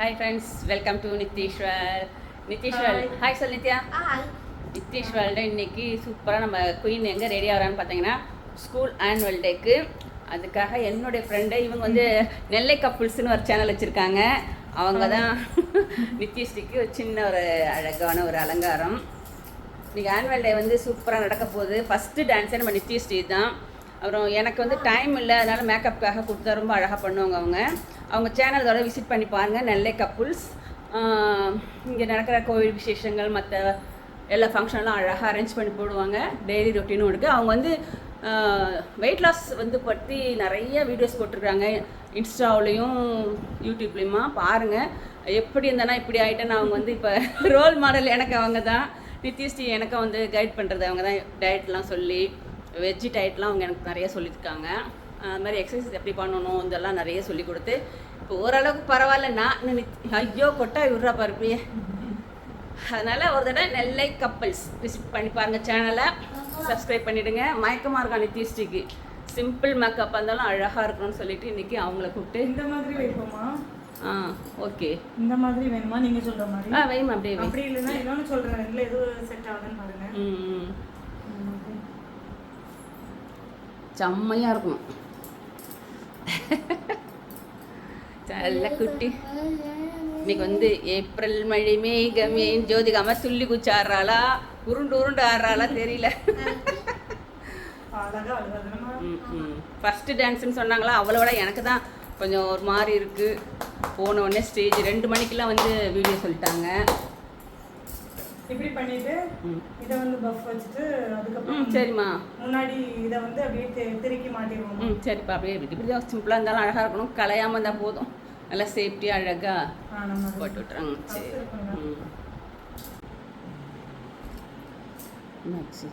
Hi friends welcome to Nitheeswar Nitheeswar hi சொல் நித்யா நித்தீஸ்வர்ல இன்னைக்கு சூப்பராக நம்ம குயின் எங்கே ரெடி ஆகிறான்னு பார்த்தீங்கன்னா ஸ்கூல் ஆனுவல் டேக்கு அதுக்காக என்னுடைய ஃப்ரெண்டு இவங்க வந்து நெல்லை கப்புள்ஸ்னு ஒரு சேனல் வச்சுருக்காங்க. அவங்க தான் நித்யஸ்ரீக்கு ஒரு சின்ன ஒரு அழகான ஒரு அலங்காரம். இன்னைக்கு ஆனுவல் டே வந்து சூப்பராக நடக்க போகுது. ஃபஸ்ட்டு டான்ஸே நம்ம நித்யஸ்ரீ தான் அப்புறம் எனக்கு வந்து டைம் இல்லை அதனால் மேக்கப்புக்காக கொடுத்தா ரொம்ப அழகாக பண்ணுவாங்க அவங்க. அவங்க சேனல் விசிட் பண்ணி பாருங்கள் நெல்லை கப்புள்ஸ் இங்கே நடக்கிற கோவில் விசேஷங்கள் மற்ற எல்லா ஃபங்க்ஷன்லாம் அழகாக அரேஞ்ச் பண்ணி போடுவாங்க. டெய்லி ரொட்டீனும் இருக்குது அவங்க வந்து வெயிட் லாஸ் வந்து பற்றி நிறைய வீடியோஸ் போட்டிருக்காங்க. இன்ஸ்டாவிலையும் யூடியூப்லேயுமா பாருங்கள் எப்படி இருந்தேன்னா இப்படி ஆகிட்டேன்னு அவங்க வந்து இப்போ ரோல் மாடல் எனக்கு அவங்க தான் நித்யஸ்ரீ எனக்கும் வந்து கைட் பண்ணுறது அவங்க தான் டயட்லாம் சொல்லி வெஜ்ஜி டயட்லாம் அவங்க எனக்கு நிறைய சொல்லியிருக்காங்க. அது மாதிரி எக்ஸசைஸ் எப்படி பண்ணணும் இதெல்லாம் நிறைய சொல்லி கொடுத்து இப்போ ஓரளவுக்கு பரவாயில்ல நான் ஐயோ கொட்டா விட்றா பருப்பியே அதனால் ஒரு தடவை நெல்லை கப்பல்ஸ் விசிட் பண்ணி பாருங்கள் சேனலை சப்ஸ்கிரைப் பண்ணிவிடுங்க மயக்கமாக இருக்கா நித்யஸ்ரீக்கு சிம்பிள் மேக்கப் இருந்தாலும் அழகாக இருக்கணும்னு சொல்லிட்டு இன்றைக்கி அவங்கள கூப்பிட்டு. இந்த மாதிரி வைப்போமா? ஆ ஓகே. இந்த மாதிரி வேணுமா நீங்க சொல்ற மாதிரி? ஆ வைமா அப்படியே அப்படி இல்லைன்னா இன்னொன்னு சொல்றேன். ரெண்டுல எது செட் ஆகுதுன்னு பாருங்க. ம் ம். செம்மையாக இருக்கும். நல்ல குட்டி. இன்னைக்கு வந்து ஏப்ரல் மழை மேகமே. ஜோதிகாம துள்ளி குச்சி ஆடுறாளா உருண்டு உருண்டு ஆடுறாளா? தெரியல. ஃபஸ்ட்டு டான்ஸ்னு சொன்னாங்களா? அவளோட எனக்கு தான் கொஞ்சம் ஒரு மாதிரி இருக்குது போன உடனே ஸ்டேஜ் ரெண்டு மணிக்கெல்லாம் வந்து வீடியோ சொல்லிட்டாங்க. இப்படி பண்ணிட்டு இதை வந்து பஃப் வச்சுட்டு அதுக்கப்புறம் சரிம்மா. முன்னாடி இதை வந்து அப்படியே திருக்கி மாட்டிடுவோம். ம் சரிப்பா அப்படியே இப்படி தான் சிம்பிளாக இருந்தாலும் அழகாக இருக்கணும். கலையாமல் இருந்தால் போதும். நல்லா சேஃப்டியாக அழகாக அது- போட்டு விட்றாங்க சரி. என்னாச்சு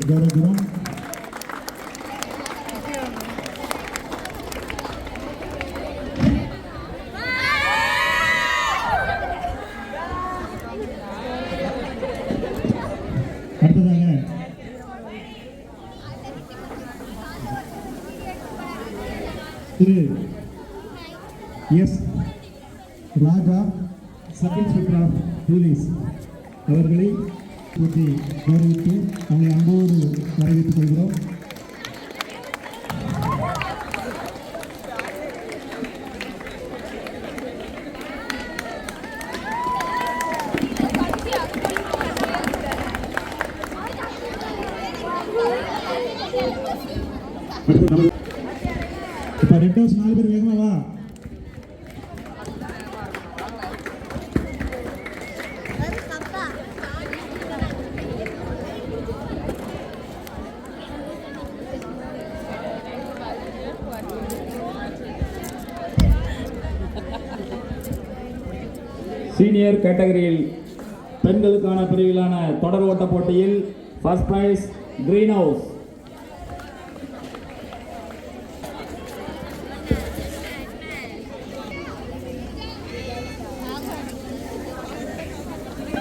கௌரவம் அடுத்ததாக திரு S Raja sub inspector of police அவர்களை கூட்டி கௌரவித்து இப்போ ரெட் ஹவுஸ் நாலு பேர் வேகமாவா சீனியர் கேட்டகரியில் பெண்களுக்கான பிரிவிலான தொடர் ஓட்ட போட்டியில் ஃபர்ஸ்ட் பிரைஸ் கிரீன் ஹவுஸ்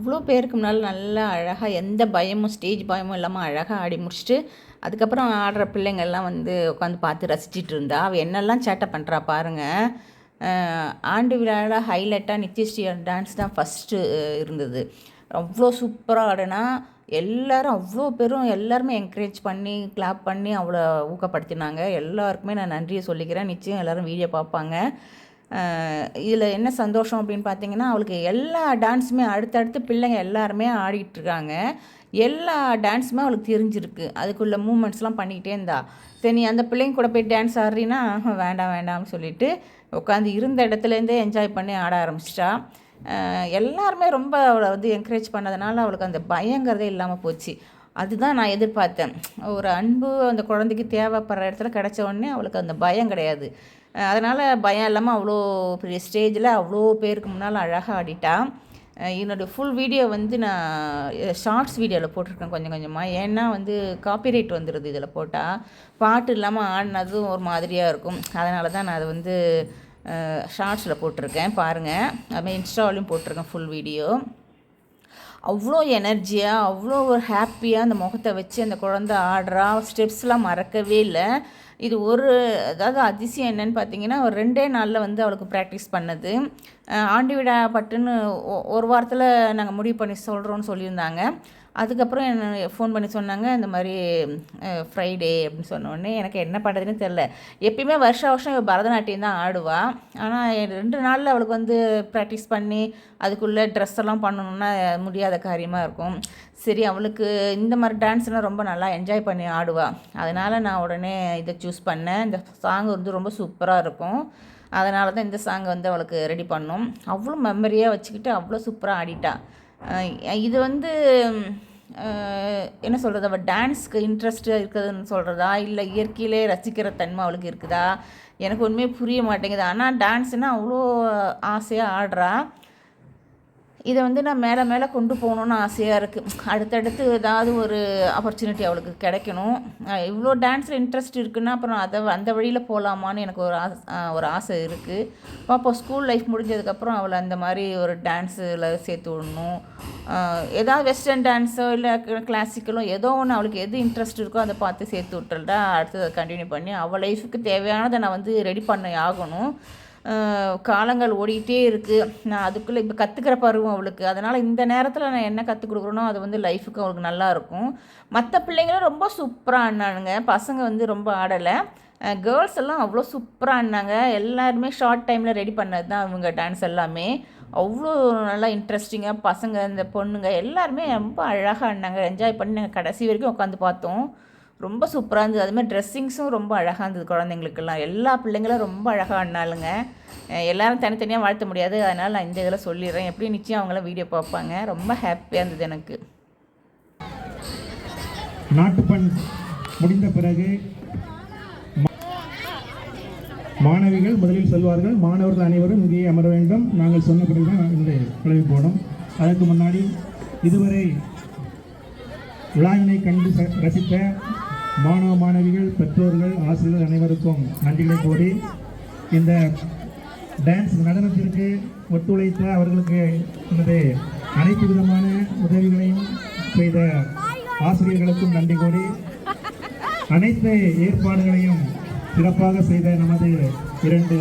அவ்வளோ பேருக்கு முன்னால் நல்லா அழகாக எந்த பயமும் ஸ்டேஜ் பயமும் இல்லாமல் அழகாக ஆடி முடிச்சுட்டு அதுக்கப்புறம் ஆடுற பிள்ளைங்கள்லாம் வந்து உட்காந்து பார்த்து ரசிச்சிட்டு இருந்தா. அவள் என்னெல்லாம் சேட்டை பண்ணுறா பாருங்கள் ஆண்டு விழாவில் ஹைலைட்டாக நித்யஸ்ரீ டான்ஸ் தான் ஃபஸ்ட்டு இருந்தது. அவ்வளோ சூப்பராக ஆடினா எல்லாரும் அவ்வளோ பேரும் எல்லாருமே என்கரேஜ் பண்ணி கிளாப் பண்ணி அவ்வளோ ஊக்கப்படுத்தினாங்க. எல்லாருக்குமே நான் நன்றியை சொல்லிக்கிறேன். நிச்சயம் எல்லோரும் வீடியோ பார்ப்பாங்க. இதில் என்ன சந்தோஷம் அப்படின்னு பார்த்தீங்கன்னா அவளுக்கு எல்லா டான்ஸுமே அடுத்தடுத்து பிள்ளைங்க எல்லாருமே ஆடிட்டுருக்காங்க எல்லா டான்ஸுமே அவளுக்கு தெரிஞ்சிருக்கு. அதுக்குள்ள மூமெண்ட்ஸ்லாம் பண்ணிக்கிட்டே இருந்தா. சரி நீ அந்த பிள்ளைங்க கூட போய் டான்ஸ் ஆடுறீன்னா வேண்டாம் வேண்டாம்னு சொல்லிட்டு உட்காந்து இருந்த இடத்துலேருந்தே என்ஜாய் பண்ணி ஆட ஆரம்பிச்சிட்டா. எல்லாருமே ரொம்ப அவளை வந்து என்கரேஜ் பண்ணதுனால அவளுக்கு அந்த பயங்கிறதே இல்லாமல் போச்சு. அதுதான் நான் எதிர்பார்த்தேன். ஒரு அன்பு அந்த குழந்தைக்கு தேவைப்படுற இடத்துல கிடச்ச உடனே அவளுக்கு அந்த பயம் கிடையாது. அதனால் பயம் இல்லாமல் அவ்வளோ பெரிய ஸ்டேஜில் அவ்வளோ பேருக்கு முன்னால் அழகாக ஆடிட்டா. என்னோடய ஃபுல் வீடியோ வந்து நான் ஷார்ட்ஸ் வீடியோவில் போட்டிருக்கேன் கொஞ்சம் கொஞ்சமாக ஏன்னா வந்து காப்பிரைட் வந்துடுது இதில் போட்டால் பாட்டு இல்லாமல் ஆடினதும் ஒரு மாதிரியாக இருக்கும். அதனால தான் நான் அதை வந்து ஷார்ட்ஸில் போட்டிருக்கேன். பாருங்கள் அதுமாதிரி இன்ஸ்டாவிலையும் போட்டிருக்கேன் ஃபுல் வீடியோ அவ்வளோ எனர்ஜியாக அவ்வளோ ஒரு ஹாப்பியாக அந்த முகத்தை வச்சு அந்த குழந்த ஆடுறா. ஸ்டெப்ஸ்லாம் மறக்கவே இல்லை. இது ஒரு அதாவது அதிசயம் என்னன்னு பார்த்தீங்கன்னா ஒரு ரெண்டே நாளில் வந்து அவளுக்கு ப்ராக்டிஸ் பண்ணது. ஆண்டி விடா பட்டுன்னு ஒ- ஒரு வாரத்தில் நாங்கள் முடிவு பண்ணி சொல்கிறோன்னு சொல்லியிருந்தாங்க. அதுக்கப்புறம் என்ன ஃபோன் பண்ணி சொன்னாங்க இந்த மாதிரி ஃப்ரைடே அப்படின்னு சொன்னோடனே எனக்கு என்ன பண்ணுறதுன்னு தெரில எப்பயுமே வருஷ வருஷம் இவள் பரதநாட்டியம் தான் ஆடுவாள் ஆனால் ரெண்டு நாளில் அவளுக்கு வந்து ப்ராக்டிஸ் பண்ணி அதுக்குள்ளே ட்ரெஸ் எல்லாம் பண்ணணுன்னா முடியாத காரியமாக இருக்கும். சரி அவளுக்கு இந்த மாதிரி டான்ஸ்னால் ரொம்ப நல்லா என்ஜாய் பண்ணி ஆடுவாள் அதனால் நான் உடனே இதை சூஸ் பண்ணேன். இந்த சாங் வந்து ரொம்ப சூப்பராக இருக்கும். அதனால தான் இந்த சாங் வந்து அவளுக்கு ரெடி பண்ணோம். அவ்வளோ மெமரியாக வச்சுக்கிட்டு அவ்வளோ சூப்பராக ஆடிட்டாள் இது வந்து என்ன சொல்கிறது அவள் டான்ஸ்க்கு இன்ட்ரெஸ்ட்டாக இருக்குதுன்னு சொல்கிறதா இல்லை இயற்கையிலே ரசிக்கிற தன்மை அவளுக்கு இருக்குதா? எனக்கு ஒன்றுமே புரிய மாட்டேங்குது. ஆனால் டான்ஸ்னால் அவ்வளோ ஆசையாக ஆடுறா. இதை வந்து நான் மேலே மேலே கொண்டு போகணுன்னு ஆசையாக இருக்குது அடுத்தடுத்து ஏதாவது ஒரு ஆப்பர்ச்சுனிட்டி அவளுக்கு கிடைக்கணும். இவ்வளோ டான்ஸில் இன்ட்ரெஸ்ட் இருக்குன்னா அப்புறம் அதை அந்த வழியில் போகலாமான்னு எனக்கு ஒரு ஆசை ஒரு ஆசை இருக்குது பார்ப்போம் ஸ்கூல் லைஃப் முடிஞ்சதுக்கப்புறம் அவளை அந்த மாதிரி ஒரு டான்ஸில் சேர்த்து விடணும். ஏதாவது வெஸ்டர்ன் டான்ஸோ இல்லை கிளாசிக்கலோ ஏதோ ஒன்று அவளுக்கு எது இன்ட்ரெஸ்ட் இருக்கோ அதை பார்த்து சேர்த்து விட்டுட்டா அடுத்தது கண்டினியூ பண்ணி அவள் லைஃபுக்கு தேவையானதை நான் வந்து ரெடி பண்ண ஆகணும். காலங்கள் ஓடிக்கிட்டே இருக்குது நான் அதுக்குள்ளே இப்போ கற்றுக்கிற பருவம் அவளுக்கு. அதனால் இந்த நேரத்தில் நான் என்ன கற்றுக் கொடுக்குறேனோ அது வந்து லைஃபுக்கு அவளுக்கு நல்லா இருக்கும். மற்ற பிள்ளைங்களும் ரொம்ப சூப்பராக ஆடினானுங்க. பசங்க வந்து ரொம்ப ஆடலை. கேர்ள்ஸ் எல்லாம் அவ்வளோ சூப்பராக ஆடினாங்க. எல்லாருமே ஷார்ட் டைமில் ரெடி பண்ணது தான் அவங்க டான்ஸ் எல்லாமே. அவ்வளோ நல்லா இன்ட்ரெஸ்டிங்காக பசங்க இந்த பொண்ணுங்க எல்லாருமே ரொம்ப அழகாக ஆடினாங்க. என்ஜாய் பண்ணி நாங்கள் கடைசி வரைக்கும் உட்காந்து பார்த்தோம். ரொம்ப சூப்பராக இருந்தது. அதுமாதிரி ட்ரெஸ்ஸிங்ஸும் ரொம்ப அழகாக இருந்தது குழந்தைங்களுக்கெல்லாம். எல்லா பிள்ளைங்களும் ரொம்ப அழகாக ஆடினாலுங்க எல்லோரும் எல்லாரும் தனித்தனியாக வாழ்த்த முடியாது. அதனால் நான் இந்த இதில் சொல்லிடுறேன். எப்படியும் நிச்சயம் அவங்களாம் வீடியோ பார்ப்பாங்க. ரொம்ப ஹாப்பியாக இருந்தது எனக்கு. நாட்டுப்பண் முடிந்த பிறகு மாணவிகள் முதலில் செல்வார்கள் மாணவர்கள் அனைவரும் இங்கே அமர வேண்டும். நாங்கள் சொன்னபடி தான் இந்த கிளம்பி போனோம். அதற்கு முன்னாடி இதுவரை விழாவினை கண்டு ரசித்த மாணவ மாணவிகள் பெற்றோர்கள் ஆசிரியர்கள் அனைவருக்கும் நன்றிகளை கூறி இந்த டான்ஸ் நடனத்திற்கு ஒத்துழைத்த அவர்களுக்கு எனது அனைத்து விதமான உதவிகளையும் செய்த ஆசிரியர்களுக்கும் நன்றி கூறி அனைத்து ஏற்பாடுகளையும் சிறப்பாக செய்த நமது இரண்டு